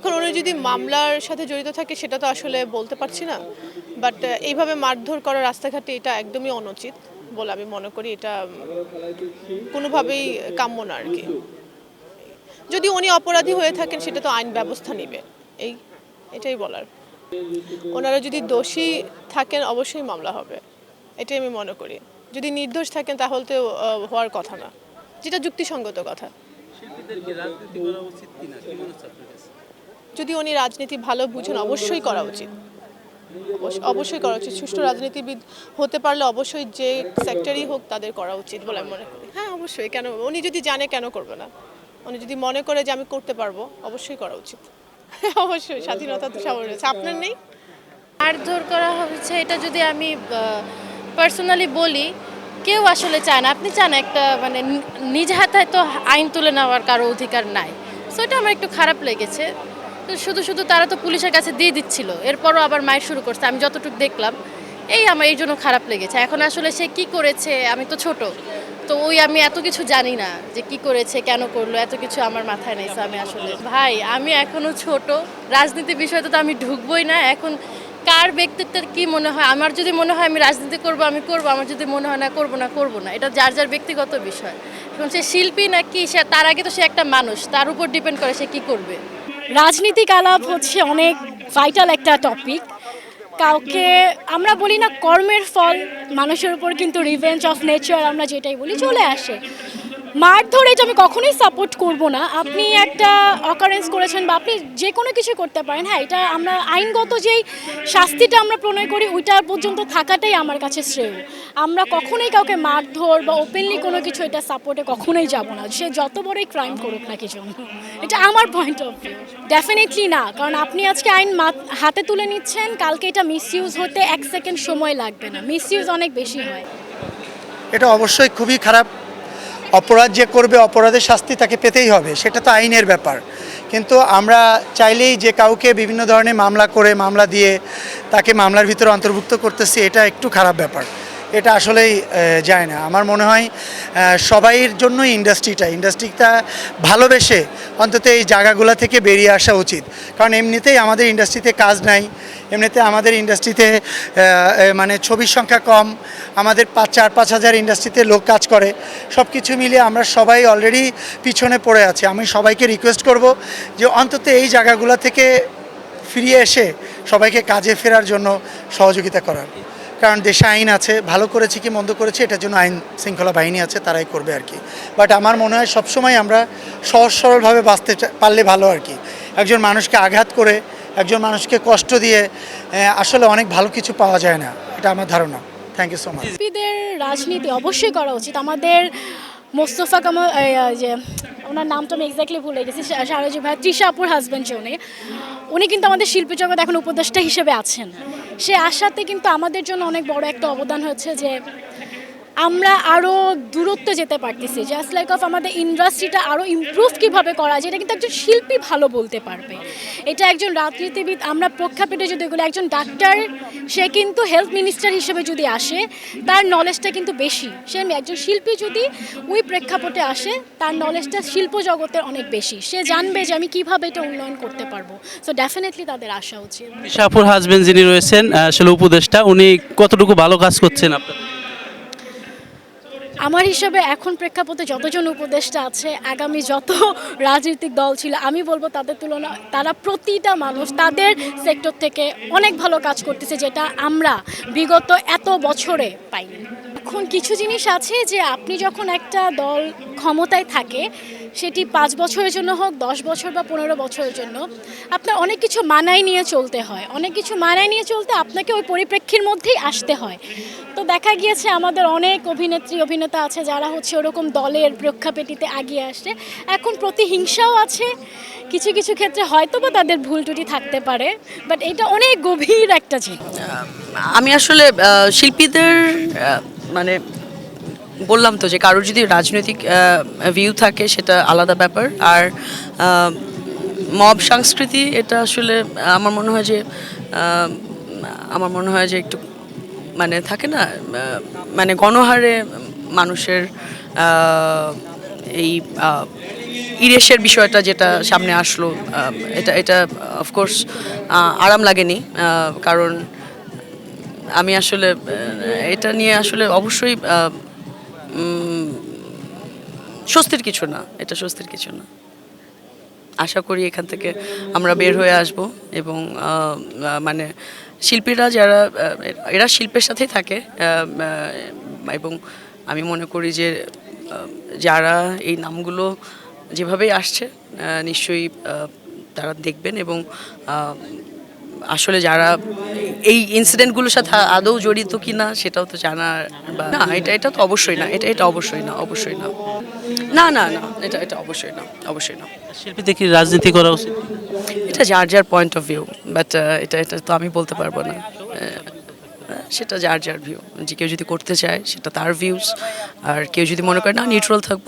এখন উনি যদি মামলার সাথে জড়িত থাকে, সেটা তো আসলে বলতে পারছি না। বাট এইভাবে মারধর করা রাস্তাঘাটে এটা একদমই অনুচিত বলে আমি মনে করি। এটা কোনোভাবেই কাম্য না আর কি। যদি উনি অপরাধী হয়ে থাকেন, সেটা তো আইন ব্যবস্থা নেবে। এই, এটাই বলার। ওনারা যদি দোষী থাকেন, অবশ্যই মামলা হবে। এটাই আমি মনে করি। যদি নির্দোষ থাকেন, তাহলে তো হওয়ার কথা না। যেটা যুক্তিসঙ্গত কথা। শিল্পীদেরকে রাজনীতি করা উচিত কিনা? কি মনে হচ্ছে আপনার কাছে? যদি উনি রাজনীতি ভালো বুঝেন, অবশ্যই করা উচিত। অবশ্য- অবশ্যই করা উচিত। সুষ্ঠু রাজনীতিবিদ হতে পারলে অবশ্যই যে সেক্টরই হোক তাদের করা উচিত বলে মনে করি। হ্যাঁ অবশ্যই। কেন? উনি যদি জানে, কেন করবে না? উনি যদি মনে করে যে আমি করতে পারব, অবশ্যই করা উচিত। অবশ্যই। স্বাধীনতা তো সবার রয়েছে। আপনার নেই? মারধর করা হচ্ছে, এটা যদি আমি পার্সোনালি বলি, কেউ আসলে চায় না। আপনি চান একটা মানে নিজ হাতে তো আইন তুলে নেওয়ার কারও অধিকার নাই। সো এটা আমার একটু খারাপ লেগেছে। তো শুধু শুধু তারা তো পুলিশের কাছে দিয়ে দিচ্ছিল। এরপরও আবার মায়ের শুরু করছে, আমি যতটুকু দেখলাম, এই আমার এই জন্য খারাপ লেগেছে। এখন আসলে সে কি করেছে, আমি তো ছোট, তো ওই আমি এত কিছু জানি না যে কি করেছে, কেন করল, এত কিছু আমার মাথায় নেই। আমি আসলে, ভাই, আমি এখনও ছোট রাজনীতি বিষয়ে তো আমি ঢুকবোই না। এখন কার ব্যক্তিত্বের কি মনে হয়, আমার যদি মনে হয় আমি রাজনীতি করব, আমি করব, আমার যদি মনে হয় না, করব না করব না। এটা যার যার ব্যক্তিগত বিষয়। এখন সে শিল্পী নাকি সে তার আগে তো সে একটা মানুষ, তার উপর ডিপেন্ড করে সে কি করবে? রাজনীতিক আলাপ হচ্ছে অনেক ভাইটাল একটা টপিক কাউকে আমরা বলি না কর্মের ফল, মানুষের উপর কিন্তু রিভেঞ্জ অফ নেচার আমরা যেটাই বলি চলে আসে। মারধর এটা আমি কখনোই সাপোর্ট করব না। আপনি একটা অকারেন্স করেছেন বা আপনি যে কোনো কিছু করতে পারেন হ্যাঁ এটা আমরা আইনগত যেই শাস্তিটা আমরা প্রণয় করি, ওইটা পর্যন্ত থাকাটাই আমার কাছে শ্রেয়। আমরা কখনোই কাউকে মারধর বা ওপেনলি কোনো কিছু এটা সাপোর্টে কখনোই যাব না। সে যত বড়ই ক্রাইম করুক না কিছু এটা আমার পয়েন্ট অফ ভিউ ডেফিনেটলি না, কারণ আপনি আজকে আইন হাতে তুলে নিচ্ছেন, কালকে এটা মিসইউজ হতে এক সেকেন্ড সময় লাগবে না। মিসইউজ অনেক বেশি হয়। এটা অবশ্যই খুবই খারাপ অপরাধ যে করবে, অপরাধের শাস্তি তাকে পেতেই হবে, সেটা তো আইনের ব্যাপার। কিন্তু আমরা চাইলেই যে কাউকে বিভিন্ন ধরনের মামলা করে, মামলা দিয়ে তাকে মামলার ভিতরে অন্তর্ভুক্ত করতেছি, এটা একটু খারাপ ব্যাপার। এটা আসলেই যায় না। আমার মনে হয় সবাইয়ের জন্যই ইন্ডাস্ট্রিটা ইন্ডাস্ট্রিটা ভালোবেসে অন্তত এই জায়গাগুলো থেকে বেরিয়ে আসা উচিত। কারণ এমনিতেই আমাদের ইন্ডাস্ট্রিতে কাজ নাই, এমনিতে আমাদের ইন্ডাস্ট্রিতে মানে ছবির সংখ্যা কম, আমাদের পাঁচ, চার, পাঁচ হাজার ইন্ডাস্ট্রিতে লোক কাজ করে সব কিছু মিলিয়ে আমরা সবাই অলরেডি পিছনে পড়ে আছি। আমি সবাইকে রিকোয়েস্ট করব যে অন্তত এই জায়গাগুলো থেকে ফিরিয়ে এসে সবাইকে কাজে ফেরার জন্য সহযোগিতা করার। কারণ দেশে আইন আছে, ভালো করেছে কি মন্দ করেছে, এটার জন্য আইন শৃঙ্খলা বাহিনী আছে, তারাই করবে আর কি। বাট আমার মনে হয় সবসময় আমরা সহজ সরলভাবে বাঁচতে পারলে ভালো আর কি। একজন মানুষকে আঘাত করে, একজন মানুষকে কষ্ট দিয়ে আসলে অনেক ভালো কিছু পাওয়া যায় না, এটা আমার ধারণা। থ্যাংক ইউ সো মাচ রাজনীতি অবশ্যই করা উচিত। আমাদের মোস্তফা কামাল যে, ওনার নামটা আমি এক্স্যাক্টলি ভুলে গেছি সারাজি ভাই, তৃষা আপুর হাজব্যান্ড যে উনি উনি কিন্তু আমাদের শিল্পী জগৎ এখন উপদেষ্টা হিসেবে আছেন। সে আশাতে কিন্তু আমাদের জন্য অনেক বড় একটা অবদান হচ্ছে যে আমরা আরও দূরত্ব যেতে পারতেছি। জাস্ট লাইক অফ আমাদের ইন্ডাস্ট্রিটা আরও ইমপ্রুভ কীভাবে করা যায়, এটা কিন্তু একজন শিল্পী ভালো বলতে পারবে। এটা একজন রাজনীতিবিদ, আমরা প্রেক্ষাপটে যদি বলি, একজন ডাক্তার সে কিন্তু হেলথ মিনিস্টার হিসেবে যদি আসে, তার নলেজটা কিন্তু বেশি। সে একজন শিল্পী যদি ওই প্রেক্ষাপটে আসে, তার নলেজটা শিল্প জগতের অনেক বেশি। সে জানবে যে আমি কীভাবে এটা উন্নয়ন করতে পারব। সো ডেফিনেটলি তাদের আসা উচিত। শাহপুর হাজবেন্ড যিনি রয়েছেন আসলে উপদেষ্টা, উনি কতটুকু ভালো কাজ করছেন আপনার? আমার হিসাবে এখন প্রেক্ষাপটে যতজন উপদেষ্টা আছে, আগামী যত রাজনৈতিক দল ছিল, আমি বলব তাদের তুলনা, তারা প্রতিটা মানুষ তাদের সেক্টর থেকে অনেক ভালো কাজ করতেছে যেটা আমরা বিগত এত বছরে পাইনি। এখন কিছু জিনিস আছে যে আপনি যখন একটা দল ক্ষমতায় থাকে, সেটি পাঁচ বছরের জন্য হোক, দশ বছর বা পনেরো বছরের জন্য, আপনার অনেক কিছু মানায় নিয়ে চলতে হয়। অনেক কিছু মানায় নিয়ে চলতে আপনাকে ওই পরিপ্রেক্ষির মধ্যেই আসতে হয়। তো দেখা গিয়েছে আমাদের অনেক অভিনেত্রী, অভিনেতা আছে যারা হচ্ছে ওরকম দলের প্রেক্ষাপেটিতে আগিয়ে আসছে। এখন প্রতিহিংসাও আছে। কিছু কিছু ক্ষেত্রে হয়তো বা তাদের ভুল ত্রুটি থাকতে পারে বাট এটা অনেক গভীর একটা জিনিস আমি আসলে শিল্পীদের মানে বললাম তো যে কারোর যদি রাজনৈতিক ভিউ থাকে সেটা আলাদা ব্যাপার। আর মব সংস্কৃতি এটা আসলে আমার মনে হয় যে আমার মনে হয় যে একটু মানে থাকে না মানে গণহারে মানুষের এই ইরেশের বিষয়টা যেটা সামনে আসলো এটা এটা অফকোর্স আরাম লাগেনি কারণ আমি আসলে এটা নিয়ে আসলে অবশ্যই স্বস্তির কিছু না, এটা স্বস্তির কিছু না। আশা করি এখান থেকে আমরা বের হয়ে আসব এবং মানে শিল্পীরা যারা এরা শিল্পের সাথেই থাকে এবং আমি মনে করি যে যারা এই নামগুলো যেভাবেই আসছে নিশ্চয়ই তারা দেখবেন এবং আসলে যারা এই ইনসিডেন্টগুলোর সাথে আদৌ জড়িত কি না সেটাও তো জানার বা না এটা এটা তো অবশ্যই না এটা এটা অবশ্যই না অবশ্যই না। না না না এটা এটা অবশ্যই না অবশ্যই না। শিল্পীদের কি রাজনীতি করা উচিত? এটা যার যার পয়েন্ট অফ ভিউ বাট এটা এটা তো আমি বলতে পারব না। সেটা যার যার ভিউ যে কেউ যদি করতে চায় সেটা তার ভিউজ আর কেউ যদি মনে করে না নিউট্রাল থাকব।